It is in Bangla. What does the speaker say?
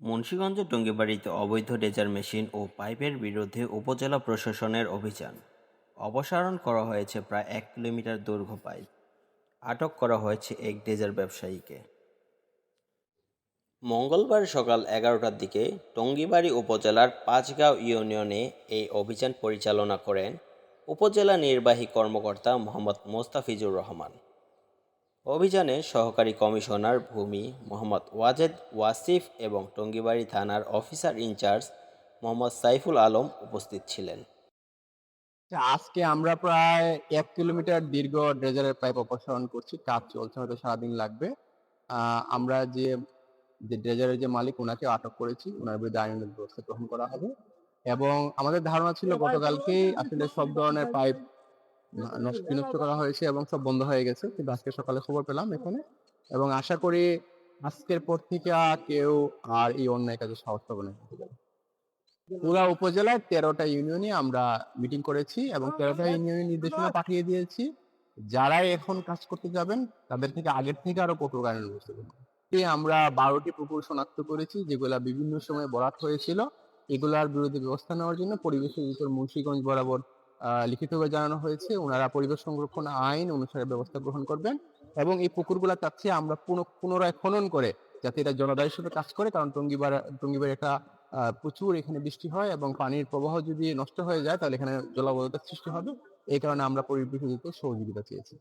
মুন্সিগঞ্জের টঙ্গিবাড়িতে অবৈধ ডেজার মেশিন ও পাইপের বিরুদ্ধে উপজেলা প্রশাসনের অভিযান। অপসারণ করা হয়েছে প্রায় এক কিলোমিটার দৈর্ঘ্য পাইপ। আটক করা হয়েছে এক ডেজার ব্যবসায়ীকে। মঙ্গলবার সকাল এগারোটার দিকে টঙ্গিবাড়ি উপজেলার পাঁচগাঁও ইউনিয়নে এই অভিযান পরিচালনা করেন উপজেলা নির্বাহী কর্মকর্তা মোহাম্মদ মোস্তাফিজুর রহমান। অভিযানে সহকারী কমিশনার ভূমি মোহাম্মদ ওয়াজেদ ওয়াসিফ এবং টঙ্গিবাড়ি থানার officer in charge Mohammad Saiful Alam উপস্থিত ছিলেন। আজকে আমরা প্রায় এক কিলোমিটার দীর্ঘ ড্রেজারের পাইপ অপসারণ করছি কাজ চলছে হয়তো সারাদিন লাগবে। আমরা যে যে ড্রেজারের যে মালিক ওনাকে আটক করেছি ওনার বিরুদ্ধে আইনের ব্যবস্থা গ্রহণ করা হবে। এবং আমাদের ধারণা ছিল গতকালকেই আসলে সব ধরনের পাইপ বিনষ্ট করা হয়েছে এবং সব বন্ধ হয়ে গেছে। কিন্তু আজকে সকালে খবর পেলাম এখানে। এবং আশা করি আজকের পর থেকে আর কেউ আর এই অন্যায় কাজে সাহস পাবে না। পুরা উপজেলায় তেরোটা ইউনিয়নে আমরা মিটিং করেছি এবং তেরোটা ইউনিয়নের নির্দেশনা পাঠিয়ে দিয়েছি। যারা এখন কাজ করতে যাবেন তাদের থেকে আগের থেকে আরও কঠোর ব্যবস্থা আমরা বারোটি পুকুর শনাক্ত করেছি যেগুলা বিভিন্ন সময় বরাত হয়েছিল। এগুলার বিরুদ্ধে ব্যবস্থা নেওয়ার জন্য পরিবেশ অধিদপ্তর মুন্সিগঞ্জ বরাবর লিখিতভাবে জানানো হয়েছে, ওনারা পরিবেশ সংরক্ষণ আইন অনুসারে ব্যবস্থা গ্রহণ করবেন এবং এই পুকুরগুলা চাচ্ছি আমরা পুনঃ- পুনরায় খনন করে যাতে এটা জলাদায়ের সাথে কাজ করে, কারণ টঙ্গিবার টঙ্গিবার একটা প্রচুর এখানে বৃষ্টি হয় এবং পানির প্রবাহ যদি নষ্ট হয়ে যায়, তাহলে এখানে জলাবদ্ধতার সৃষ্টি হবে। এই কারণে আমরা পরিবেশ সহযোগিতা চেয়েছি।